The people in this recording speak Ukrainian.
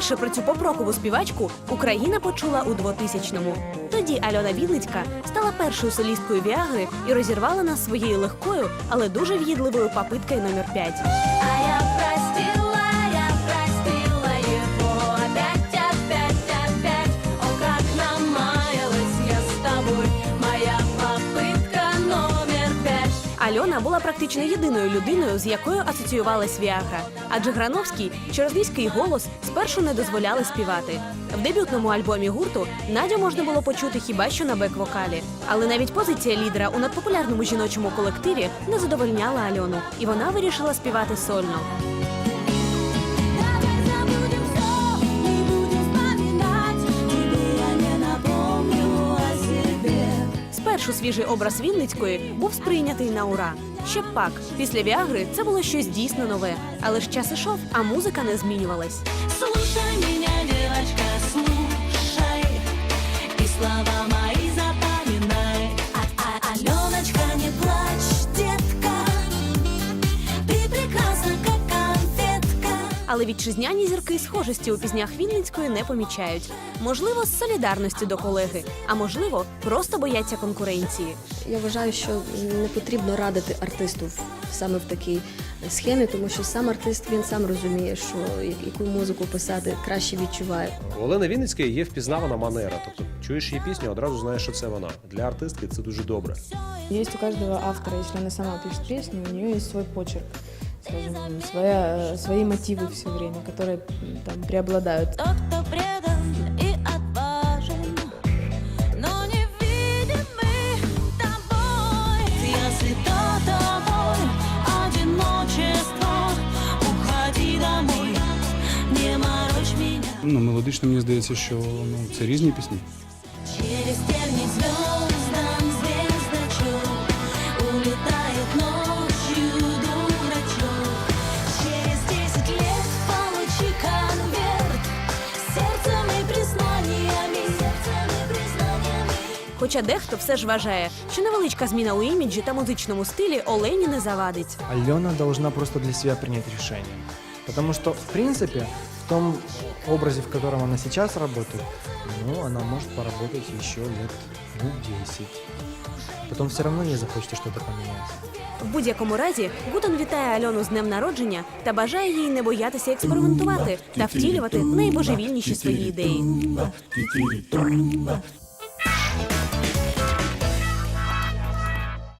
Вперше про цю попрокову співачку Україна почула у 2000-му. Тоді Альона Вінницька стала першою солісткою Віагри і розірвала нас своєю легкою, але дуже в'їдливою попиткою номер 5. Альона була практично єдиною людиною, з якою асоціювалась Віагра. Адже Грановський через низький голос спершу не дозволяли співати. В дебютному альбомі гурту Надю можна було почути хіба що на бек-вокалі. Але навіть позиція лідера у надпопулярному жіночому колективі не задовольняла Альону, і вона вирішила співати сольно. Свіжий образ Вінницької був сприйнятий на ура. Ще пак, після Віагри це було щось дійсно нове. Але ж час ішов, а музика не змінювалась. Слушай мене, девочка, Але вітчизняні зірки схожості у пізнях Вінницької не помічають. Можливо, з солідарності до колеги, а можливо, просто бояться конкуренції. Я вважаю, що не потрібно радити артисту саме в такій схемі, тому що сам артист він сам розуміє, що яку музику писати краще відчуває. У Олени Вінницької є впізнавана манера. Тобто чуєш її пісню, одразу знаєш, що це вона. Для артистки це дуже добре. Есть у каждого автора, если она сама пишет песню, у нее есть свой почерк, скажем, своя, э, свои мотивы все время, которые м, там преобладают. Тот, кто предан и отважен Но невидимый тобой Если то тобой одиночество Уходи домой, не морочь меня Ну, мелодично мені здається, що ну, це різні пісні. Хоча дехто все ж вважає, що невеличка зміна у іміджі та музичному стилі Олені не завадить. Алена должна просто для себя принять решение. Потому что, в принципе, в том образе, в котором она сейчас работает, ну, она может поработать еще лет, ну, 10. Потом все равно не захочется что-то поменять. В будь-якому разі Гутен вітає Альону з днем народження та бажає їй не боятися експериментувати та втілювати найбожевільніші свої ідеї.